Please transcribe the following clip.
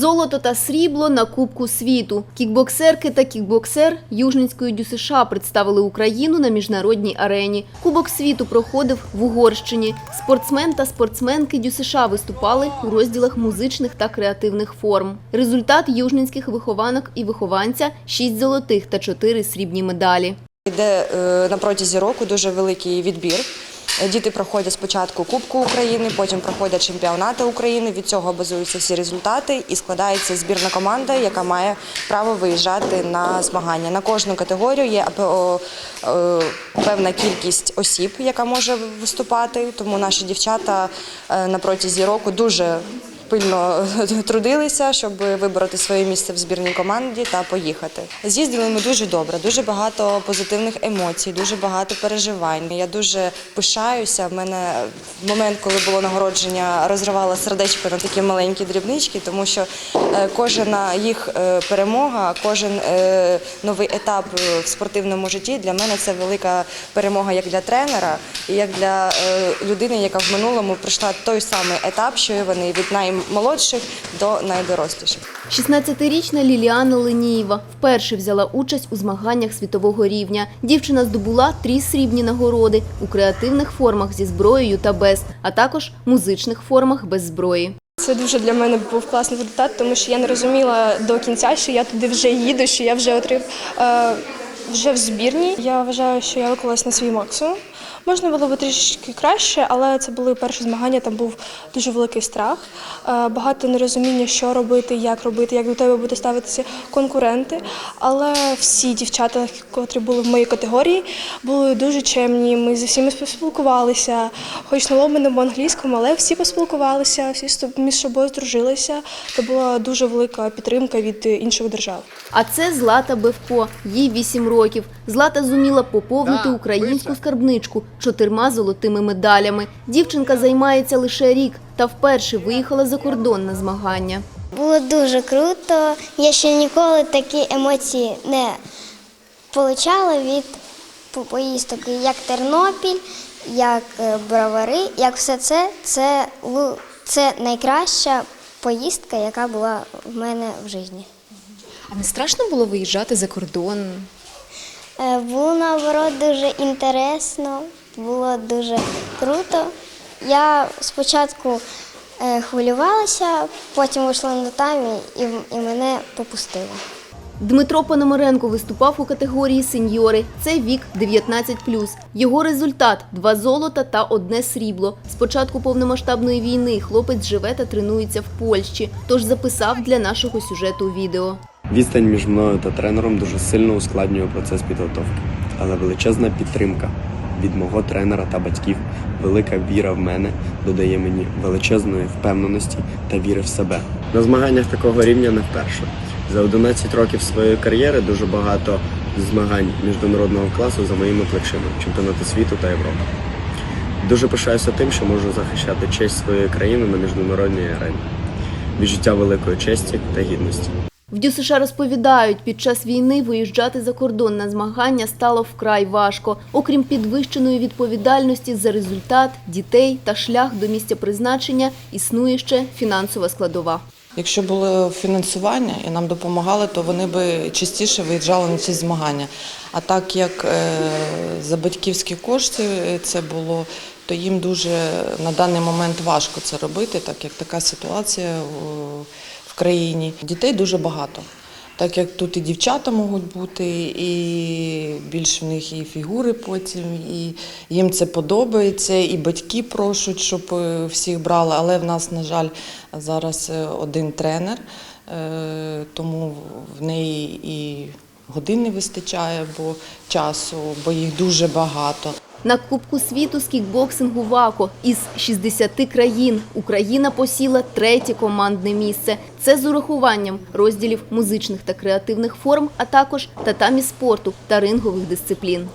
Золото та срібло на Кубку світу. Кікбоксерки та кікбоксер Южницької ДЮСШ представили Україну на міжнародній арені. Кубок світу проходив в Угорщині. Спортсмен та спортсменки ДЮСШ виступали у розділах музичних та креативних форм. Результат южницьких вихованок і вихованця – 6 золотих та 4 срібні медалі. Йде е, на протязі року дуже великий відбір. Е, Діти проходять спочатку Кубку України, потім проходять чемпіонати України. Від цього базуються всі результати і складається збірна команда, яка має право виїжджати на змагання. На кожну категорію є е, певна кількість осіб, яка може виступати. Тому наші дівчата е, на протязі року дуже пильно трудилися, щоб вибороти своє місце в збірній команді та поїхати. З'їздили ми дуже добре, дуже багато позитивних емоцій, дуже багато переживань. Я дуже пишаюся. В мене в момент, коли було нагородження, розривала сердечко на такі маленькі дрібнички, тому що е, кожна їх е, перемога, кожен е, новий етап в спортивному житті для мене це велика перемога як для тренера і як для людини, яка в минулому пройшла той самий етап, що і вони від наймолодших до найдоросліших. 16-річна Ліліана Ленієва вперше взяла участь у змаганнях світового рівня. Дівчина здобула три срібні нагороди у креативних формах зі зброєю та без, а також музичних формах без зброї. Це дуже для мене був класний результат, тому що я не розуміла до кінця, що я туди вже їду, що я вже отрив е, вже в збірній. Я вважаю, що я виклалась на свій максимум. Можна було б трішки краще, але це були перші змагання, там був дуже великий страх, е, багато нерозуміння, що робити, як робити, як до тебе будуть ставитися конкуренти. Але всі дівчата, котрі були в моїй категорії, були дуже чемні. Ми зі всіма поспілкувалися, хоч на ломаному англійському, але всі поспілкувалися, всі з між собою здружилися. Це була дуже велика підтримка від інших держав. А це Злата Бевко, їй 8 років. Злата зуміла поповнити українську скарбничку чотирма золотими медалями. Дівчинка займається лише рік та вперше виїхала за кордон на змагання. Було дуже круто. Я ще ніколи такі емоції не отримала від поїздок, як Тернопіль, як е, Бровари, як все це. Це, це найкраща поїздка, яка була в мене в житті. А не страшно було виїжджати за кордон? Е, Було наоборот дуже інтересно, було дуже круто. Я спочатку е, хвилювалася, потім вийшла на таймі і, і мене попустили. Дмитро Пономаренко виступав у категорії сеньори. Це вік 19+. Його результат – два золота та одне срібло. З початку повномасштабної війни хлопець живе та тренується в Польщі, тож записав для нашого сюжету відео. Відстань між мною та тренером дуже сильно ускладнює процес підготовки, але величезна підтримка від мого тренера та батьків, велика віра в мене додає мені величезної впевненості та віри в себе. На змаганнях такого рівня не вперше. За 11 років своєї кар'єри дуже багато змагань міжнародного класу за моїми плечима, чемпіонати світу та Європи. Дуже пишаюся тим, що можу захищати честь своєї країни на міжнародній арені. Відчуття великої честі та гідності. В ДЮСШ розповідають, під час війни виїжджати за кордон на змагання стало вкрай важко. Окрім підвищеної відповідальності за результат, дітей та шлях до місця призначення, існує ще фінансова складова. Якщо було фінансування і нам допомагали, то вони би частіше виїжджали на ці змагання. А так як е, за батьківські кошти це було, то їм дуже на даний момент важко це робити, так як така ситуація країні. Дітей дуже багато. Так як тут і дівчата можуть бути, і більш в них і фігури потім, і їм це подобається, і батьки просять, щоб е, всіх брали. Але в нас, на жаль, зараз е, один тренер, е, тому в неї і годин не вистачає, бо часу, бо їх дуже багато. На Кубку світу з кікбоксингу ВАКО із 60 країн Україна посіла третє командне місце. Це з урахуванням розділів музичних та креативних форм, а також татамі спорту та рингових дисциплін.